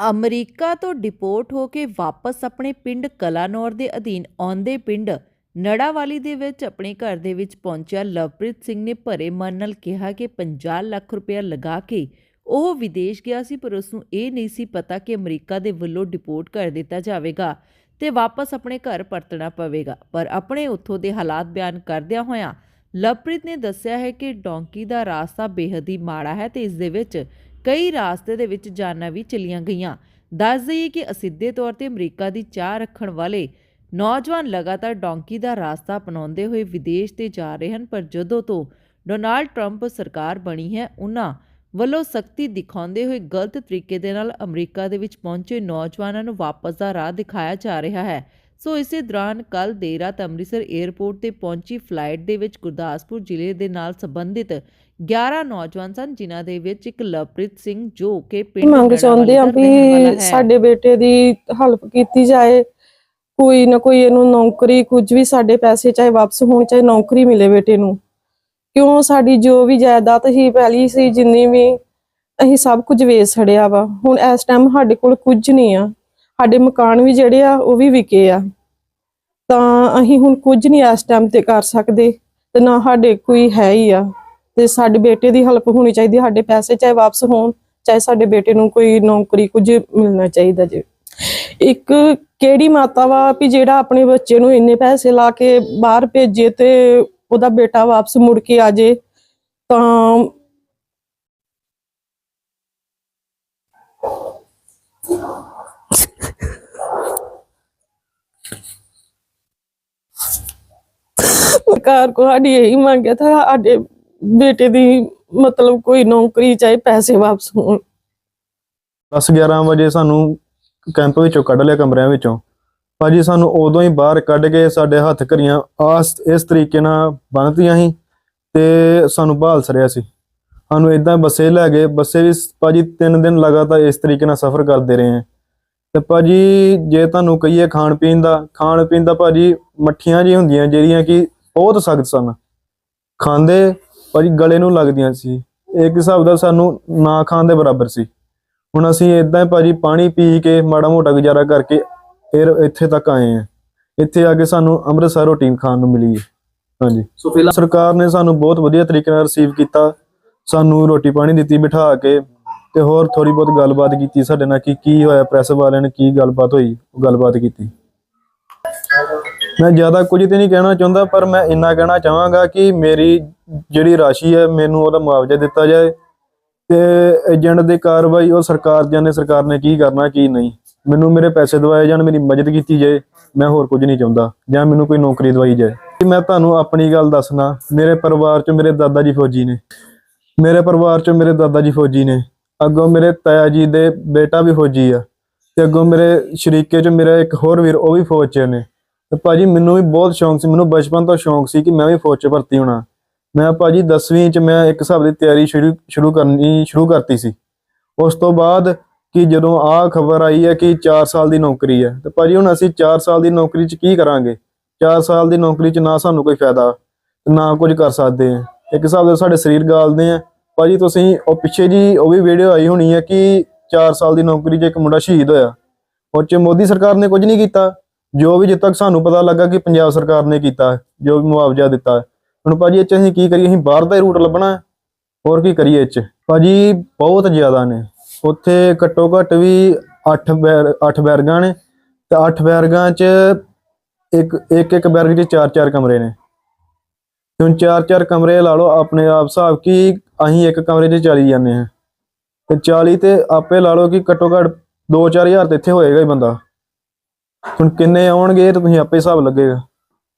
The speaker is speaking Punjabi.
ਅਮਰੀਕਾ ਤੋਂ ਡਿਪੋਰਟ ਹੋ ਕੇ ਵਾਪਸ ਆਪਣੇ ਪਿੰਡ ਕਲਾਨੌਰ ਦੇ ਅਧੀਨ ਆਉਂਦੇ ਪਿੰਡ ਨੜਾਵਾਲੀ ਦੇ ਵਿੱਚ ਆਪਣੇ ਘਰ ਦੇ ਵਿੱਚ ਪਹੁੰਚਿਆ ਲਵਪ੍ਰੀਤ ਸਿੰਘ ਨੇ ਭਰੇ ਮਨ ਨਾਲ ਕਿਹਾ ਕਿ 50 ਲੱਖ ਰੁਪਇਆ ਲਗਾ ਕੇ ਉਹ ਵਿਦੇਸ਼ ਗਿਆ ਸੀ, ਪਰ ਉਸ ਨੂੰ ਇਹ ਨਹੀਂ ਸੀ ਪਤਾ ਕਿ ਅਮਰੀਕਾ ਦੇ ਵੱਲੋਂ ਡਿਪੋਰਟ ਕਰ ਦਿੱਤਾ ਜਾਵੇਗਾ ਤੇ ਵਾਪਸ ਆਪਣੇ ਘਰ ਪਰਤਣਾ ਪਵੇਗਾ। ਪਰ ਆਪਣੇ ਉੱਥੋਂ ਦੇ ਹਾਲਾਤ ਬਿਆਨ ਕਰਦਿਆਂ ਹੋਇਆਂ ਲਵਪ੍ਰੀਤ ਨੇ ਦੱਸਿਆ ਹੈ ਕਿ ਡੌਂਕੀ ਦਾ ਰਾਸਤਾ ਬੇਹੱਦ ਹੀ ਮਾੜਾ ਹੈ ਤੇ ਇਸ ਦੇ ਵਿੱਚ ਕਈ ਰਾਸਤੇ ਦੇ ਵਿੱਚ ਜਾਨਾਂ ਵੀ ਚਲੀਆਂ ਗਈਆਂ। ਦੱਸ ਦਈਏ ਕਿ ਅਸਿੱਧੇ ਤੌਰ ਤੇ ਅਮਰੀਕਾ ਦੀ ਚਾਹ ਰੱਖਣ ਵਾਲੇ ਨੌਜਵਾਨ ਲਗਾਤਾਰ ਡੌਂਕੀ ਦਾ ਰਾਸਤਾ ਅਪਣਾਉਂਦੇ ਹੋਏ ਵਿਦੇਸ਼ ਤੇ ਜਾ ਰਹੇ ਹਨ, ਪਰ ਜਦੋਂ ਤੋਂ ਡੋਨਾਲਡ ਟਰੰਪ ਸਰਕਾਰ ਬਣੀ ਹੈ, ਉਹਨਾਂ ਵੱਲੋਂ ਸਖਤੀ ਦਿਖਾਉਂਦੇ ਹੋਏ ਗਲਤ ਤਰੀਕੇ ਦੇ ਨਾਲ ਅਮਰੀਕਾ ਦੇ ਵਿੱਚ ਪਹੁੰਚੇ ਨੌਜਵਾਨਾਂ ਨੂੰ ਵਾਪਸ ਦਾ ਰਾਹ ਦਿਖਾਇਆ ਜਾ ਰਿਹਾ ਹੈ। ਸੋ ਇਸੇ ਦੌਰਾਨ ਕੱਲ ਦੇਰ ਰਾਤ ਅੰਮ੍ਰਿਤਸਰ 에ਅਰਪੋਰਟ ਤੇ ਪਹੁੰਚੀ ਫਲਾਈਟ ਦੇ ਵਿੱਚ ਗੁਰਦਾਸਪੁਰ ਜ਼ਿਲ੍ਹੇ ਦੇ ਨਾਲ ਸੰਬੰਧਿਤ 11 ਨੌਜਵਾਨ ਸਨ ਜਿਨ੍ਹਾਂ ਦੇ ਵਿੱਚ ਇੱਕ ਲਵਪ੍ਰੀਤ ਸਿੰਘ ਜੋ ਕਿ ਪਿੰਡ ਮੰਗ ਚਾਹੁੰਦੇ ਆ ਵੀ। ਸਾਡੇ ਬੇਟੇ ਦੀ ਹੈਲਪ ਕੀਤੀ ਜਾਏ ਕੋਈ ਨਾ ਕੋਈ ਇਹਨੂੰ ਨੌਕਰੀ ਕੁਝ ਵੀ ਸਾਡੇ ਪੈਸੇ ਚਾਹੇ ਵਾਪਸ ਹੋਣ ਚਾਹੇ ਨੌਕਰੀ ਮਿਲੇ ਬੇਟੇ ਨੂੰ। ਕਿਉਂ? ਸਾਡੀ ਜੋ ਵੀ ਜਾਇਦਾਦ ਹੀ ਪਹਿਲੀ ਸੀ ਜਿੰਨੀ ਵੀ ਅਸੀਂ ਸਭ ਕੁਝ ਵੇਚ ਛੜਿਆ ਵਾ। ਹੁਣ ਇਸ ਟਾਈਮ ਸਾਡੇ ਕੋਲ ਕੁਝ ਨਹੀਂ ਆ। ਸਾਡੇ ਮਕਾਨ ਵੀ ਜਿਹੜੇ ਆ ਉਹ ਵੀ ਵਿਕੇ ਆ। ਤਾਂ ਅਸੀਂ ਹੁਣ ਕੁਝ ਨਹੀਂ ਇਸ ਟਾਈਮ ਤੇ ਕਰ ਸਕਦੇ ਤੇ ਨਾ ਸਾਡੇ ਕੋਈ ਹੈ ਹੀ ਆ। ਤੇ ਸਾਡੇ ਬੇਟੇ ਦੀ ਹੈਲਪ ਹੋਣੀ ਚਾਹੀਦੀ ਸਾਡੇ ਪੈਸੇ ਚਾਹੇ ਵਾਪਸ ਹੋਣ, ਚਾਹੇ ਸਾਡੇ ਬੇਟੇ ਨੂੰ ਕੋਈ ਨੌਕਰੀ ਕੁਝ ਮਿਲਣਾ ਚਾਹੀਦਾ ਜੀ। ਇੱਕ ਕਿਹੜੀ ਮਾਤਾ ਵਾ ਵੀ ਜਿਹੜਾ ਆਪਣੇ ਬੱਚੇ ਨੂੰ ਇੰਨੇ ਪੈਸੇ ਲਾ ਕੇ ਬਾਹਰ ਭੇਜੇ ਤੇ ਉਹਦਾ ਬੇਟਾ ਵਾਪਸ ਮੁੜ ਕੇ ਆ ਜੇ, ਤਾਂ ਸਰਕਾਰ ਕੋ ਸਾਡੀ ਇਹੀ ਮੰਗ ਹੈ, ਤਾਂ ਸਾਡੇ ਬੇਟੇ ਦੀ ਮਤਲਬ ਕੋਈ ਨੌਕਰੀ ਚਾਹੇ ਪੈਸੇ ਵਾਪਸ ਹੋਣ। 10 11 ਵਜੇ ਸਾਨੂੰ ਕੈਂਪ ਵਿੱਚੋਂ ਕੱਢ ਲਿਆ ਕਮਰਿਆਂ ਵਿੱਚੋਂ। ਭਾਜੀ ਸਾਨੂੰ ਉਦੋਂ ਹੀ ਬਾਹਰ ਕੱਢ ਕੇ ਸਾਡੇ ਹੱਥ ਘਰੀਆਂ ਆਸ ਇਸ ਤਰੀਕੇ ਨਾਲ ਬੰਨ੍ਹਤੀਆਂ ਸੀ ਤੇ ਸਾਨੂੰ ਬਹਾਲ ਸਰਿਆ ਸੀ। ਸਾਨੂੰ ਇਦਾਂ ਬੱਸੇ ਲੈ ਗਏ, ਬੱਸੇ ਵੀ ਭਾਜੀ 3 ਦਿਨ ਲਗਾਤਾਰ ਇਸ ਤਰੀਕੇ ਨਾਲ ਸਫ਼ਰ ਕਰਦੇ ਰਹੇ ਹਾਂ। ਤੇ ਭਾਜੀ ਜੇ ਤੁਹਾਨੂੰ ਕਹੀਏ ਖਾਣ ਪੀਣ ਦਾ, ਖਾਣ ਪੀਣ ਦਾ ਭਾਜੀ ਮੱਠੀਆਂ ਜੀ ਹੁੰਦੀਆਂ ਜਿਹੜੀਆਂ ਕਿ ਬਹੁਤ ਸਖਤ ਸਨ। ਖਾਂਦੇ ਭਾਜੀ ਗਲੇ ਨੂੰ ਲੱਗਦੀਆਂ ਸੀ। ਇੱਕ ਹਿਸਾਬ ਦਾ ਸਾਨੂੰ ਨਾ ਖਾਣ ਦੇ ਬਰਾਬਰ ਸੀ। ਹੁਣ ਅਸੀਂ ਇਦਾਂ ਭਾਜੀ ਪਾਣੀ ਪੀ ਕੇ ਮਾੜਾ ਮੋਟਾ ਗੁਜ਼ਾਰਾ ਕਰਕੇ ਫਿਰ ਇੱਥੇ ਤੱਕ ਆਏ ਆ ਇੱਥੇ ਆ ਕੇ ਸਾਨੂੰ ਅੰਮ੍ਰਿਤਸਰ ਰੋਟੀ ਖਾਣ ਨੂੰ ਮਿਲੀ ਹੈ। ਹਾਂਜੀ। ਸੋ ਫਿਲਹਾਲ ਸਰਕਾਰ ਨੇ ਸਾਨੂੰ ਬਹੁਤ ਵਧੀਆ ਤਰੀਕੇ ਨਾਲ ਰਿਸੀਵ ਕੀਤਾ। ਸਾਨੂੰ ਰੋਟੀ ਪਾਣੀ ਦਿੱਤੀ ਬਿਠਾ ਕੇ ਤੇ ਹੋਰ ਥੋੜੀ ਬਹੁਤ ਗੱਲਬਾਤ ਕੀਤੀ ਸਾਡੇ ਨਾਲ ਕਿ ਕੀ ਹੋਇਆ ਪ੍ਰੈਸ ਵਾਲਿਆਂ ਨੇ ਕੀ ਗੱਲਬਾਤ ਹੋਈ ਉਹ ਗੱਲਬਾਤ ਕੀਤੀ। ਮੈਂ ਜ਼ਿਆਦਾ ਕੁਝ ਤੇ ਨਹੀਂ ਕਹਿਣਾ ਚਾਹੁੰਦਾ ਪਰ ਮੈਂ ਇੰਨਾ ਕਹਿਣਾ ਚਾਹਾਂਗਾ ਕਿ ਮੇਰੀ ਜਿਹੜੀ ਰਾਸ਼ੀ ਹੈ, ਮੈਨੂੰ ਉਹਦਾ ਮੁਆਵਜ਼ਾ ਦਿੱਤਾ ਜਾਏ ਤੇ ਏਜੰਟ ਦੀ ਕਾਰਵਾਈ ਉਹ ਸਰਕਾਰ ਜਾਣੇ ਸਰਕਾਰ ਨੇ ਕੀ ਕਰਨਾ, ਕੀ ਨਹੀਂ। ਮੈਨੂੰ ਮੇਰੇ ਪੈਸੇ ਦਵਾਏ ਜਾਣ, ਮੇਰੀ ਮਦਦ ਕੀਤੀ ਜਾਏ, ਮੈਂ ਹੋਰ ਕੁਝ ਨਹੀਂ ਚਾਹੁੰਦਾ ਜਾਂ ਮੈਨੂੰ ਕੋਈ ਨੌਕਰੀ ਦਵਾਈ ਜਾਏ। ਕਿ ਮੈਂ ਤੁਹਾਨੂੰ ਆਪਣੀ ਗੱਲ ਦੱਸਣਾ, ਮੇਰੇ ਪਰਿਵਾਰ 'ਚ ਮੇਰੇ ਦਾਦਾ ਜੀ ਫੌਜੀ ਨੇ। ਮੇਰੇ ਪਰਿਵਾਰ 'ਚ ਮੇਰੇ ਦਾਦਾ ਜੀ ਫੌਜੀ ਨੇ। ਅੱਗੋਂ ਮੇਰੇ ਤਾਇਆ ਜੀ ਦੇ ਬੇਟਾ ਵੀ ਫੌਜੀ ਆ। ਤੇ ਅੱਗੋਂ ਮੇਰੇ ਸ਼ਰੀਕੇ 'ਚ ਮੇਰਾ ਇੱਕ ਹੋਰ ਵੀਰ, ਉਹ ਵੀ ਫੌਜ 'ਚ ਨੇ। ਤੇ ਭਾਜੀ, ਮੈਨੂੰ ਵੀ ਬਹੁਤ ਸ਼ੌਂਕ ਸੀ, ਮੈਨੂੰ ਬਚਪਨ ਤੋਂ ਸ਼ੌਂਕ ਸੀ ਕਿ ਮੈਂ ਵੀ ਫੌਜ 'ਚ ਭਰਤੀ ਹੋਣਾ। ਮੈਂ ਭਾਜੀ 10ਵੀਂ 'ਚ ਮੈਂ ਇੱਕ ਹਿਸਾਬ ਦੀ ਤਿਆਰੀ ਸ਼ੁਰੂ ਸ਼ੁਰੂ ਕਰਨੀ, ਸ਼ੁਰੂ ਕਰਤੀ ਸੀ। ਉਸ ਤੋਂ ਬਾਅਦ ਕਿ ਜਦੋਂ ਆਹ ਖਬਰ ਆਈ ਹੈ ਕਿ 4 ਸਾਲ ਦੀ ਨੌਕਰੀ ਹੈ, ਤੇ ਭਾਜੀ ਹੁਣ ਅਸੀਂ 4 ਸਾਲ ਦੀ ਨੌਕਰੀ 'ਚ ਕੀ ਕਰਾਂਗੇ? 4 ਸਾਲ ਦੀ ਨੌਕਰੀ 'ਚ ਨਾ ਸਾਨੂੰ ਕੋਈ ਫਾਇਦਾ, ਨਾ ਕੁਝ ਕਰ ਸਕਦੇ ਆ ਇੱਕ ਹਿਸਾਬ ਦੇ ਸਾਡੇ ਸਰੀਰ ਗਾਲਦੇ ਆ। ਭਾਜੀ ਤੁਸੀਂ ਉਹ ਪਿੱਛੇ ਜੀ ਉਹ ਵੀ ਵੀਡੀਓ ਆਈ ਹੋਣੀ ਹੈ ਕਿ 4 ਸਾਲ ਦੀ ਨੌਕਰੀ 'ਚ ਇੱਕ ਮੁੰਡਾ ਸ਼ਹੀਦ ਹੋਇਆ। ਉਹ 'ਚ ਮੋਦੀ ਸਰਕਾਰ ਨੇ ਕੁਝ ਨਹੀਂ ਕੀਤਾ। ਜੋ ਵੀ ਜਿੱਦ ਤੱਕ ਸਾਨੂੰ ਪਤਾ ਲੱਗਾ ਕਿ ਪੰਜਾਬ ਸਰਕਾਰ ਨੇ ਕੀਤਾ, ਜੋ ਵੀ ਮੁਆਵਜ਼ਾ ਦਿੱਤਾ। ਹੁਣ ਭਾਜੀ ਇਹ 'ਚ ਅਸੀਂ ਕੀ ਕਰੀਏ? ਅਸੀਂ ਬਾਹਰ ਦਾ ਹੀ ਰੂਟ ਲੱਭਣਾ ਹੈ। ਹੋਰ ਕੀ ਕਰੀਏ ਇਹ 'ਚ? ਭਾਜੀ ਬਹੁਤ ਜ਼ਿਆਦਾ ਨੇ। ਉੱਥੇ ਘੱਟੋ ਘੱਟ ਵੀ 8 ਬੈਰ 8 ਬੈਰਗਾਂ ਨੇ ਤੇ 8 ਬੈਰਗਾਂ 'ਚ ਇੱਕ ਇੱਕ ਇੱਕ ਬੈਰਗ 'ਚ ਚਾਰ ਚਾਰ ਕਮਰੇ ਨੇ। ਹੁਣ ਚਾਰ ਚਾਰ ਕਮਰੇ ਲਾ ਲਓ, ਆਪਣੇ ਆਪ ਹਿਸਾਬ ਕਿ ਅਸੀਂ ਇੱਕ ਕਮਰੇ 'ਚ ਚਲੀ ਜਾਂਦੇ ਹਾਂ। ਤੇ 40 ਤੇ ਆਪੇ ਲਾ ਲਓ ਕਿ ਘੱਟੋ ਘੱਟ 2-4000 ਤੇ ਇੱਥੇ ਹੋਏਗਾ ਹੀ ਬੰਦਾ। ਹੁਣ ਕਿੰਨੇ ਆਉਣਗੇ ਇਹ ਤਾਂ ਤੁਸੀਂ ਆਪੇ ਹਿਸਾਬ ਲੱਗੇਗਾ।